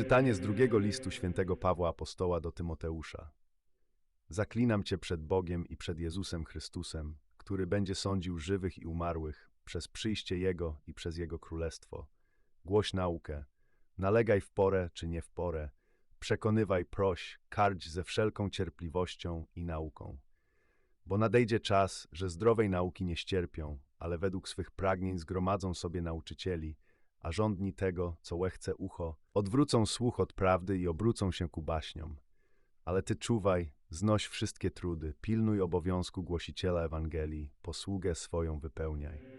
Czytanie z drugiego listu świętego Pawła Apostoła do Tymoteusza. Zaklinam Cię przed Bogiem i przed Jezusem Chrystusem, który będzie sądził żywych i umarłych przez przyjście Jego i przez Jego królestwo. Głoś naukę, nalegaj w porę czy nie w porę, przekonywaj, proś, karć ze wszelką cierpliwością i nauką. Bo nadejdzie czas, że zdrowej nauki nie ścierpią, ale według swych pragnień zgromadzą sobie nauczycieli, a żądni tego, co łechce ucho, odwrócą słuch od prawdy i obrócą się ku baśniom. Ale ty czuwaj, znoś wszystkie trudy, pilnuj obowiązku głosiciela Ewangelii, posługę swoją wypełniaj.